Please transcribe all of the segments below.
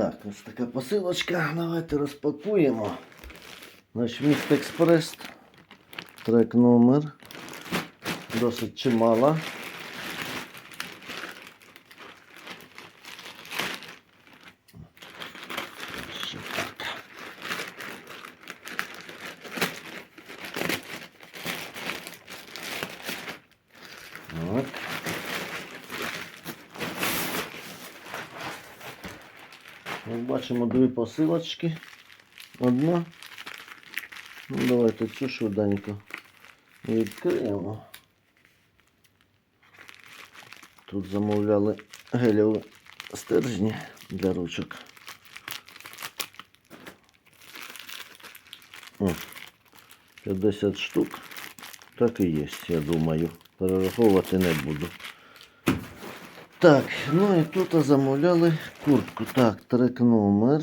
Так, ось така посилочка. Давайте розпакуємо. Значить, міст Експрес. Трек номер. Досить чимала. Як бачимо дві посилочки. Одна. Ну, давайте цю швиденько відкриємо. Тут замовляли гелєві стержні для ручок. О, 50 штук. Так і є, я думаю. Перераховувати не буду. Так, ну і тут замовляли куртку. Так, трек номер.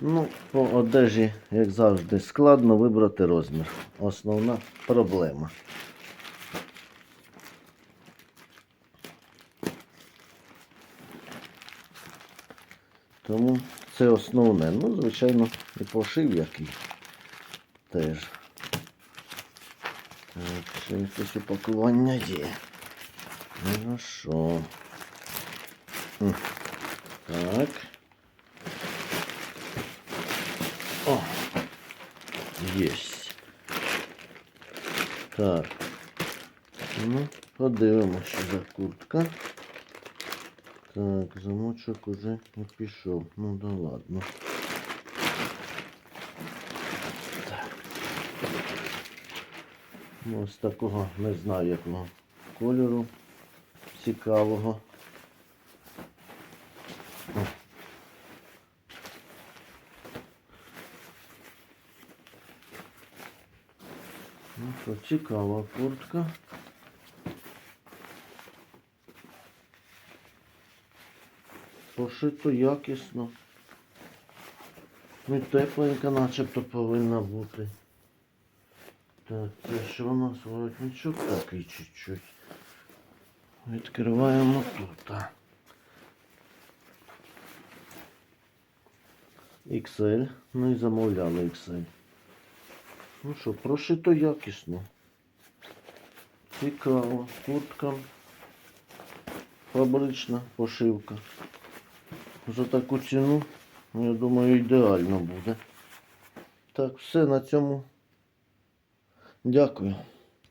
Ну, по одежі, як завжди, складно вибрати розмір. Основна проблема. Тому це основне. Ну, звичайно, і пошив який теж. Так, ще якесь упакування є. Ну що? М, Так. О! Єсть. Так. Ну, подивимося, що за куртка. Так, замочок уже не пішов. Ну да ладно. Ось такого не знаю якого кольору. Цікавого. О. Ну що, цікава куртка. Пошито якісно. Ну тепленька начебто повинна бути. Так, це що у нас воротничок такий чуть-чуть. Відкриваємо тут. XL. Ну і замовляли XL. Ну що, прошито якісно. Цікаво. Куртка. Фабрична пошивка. За таку ціну, ну, я думаю, ідеально буде. Так, все на цьому. Дякую.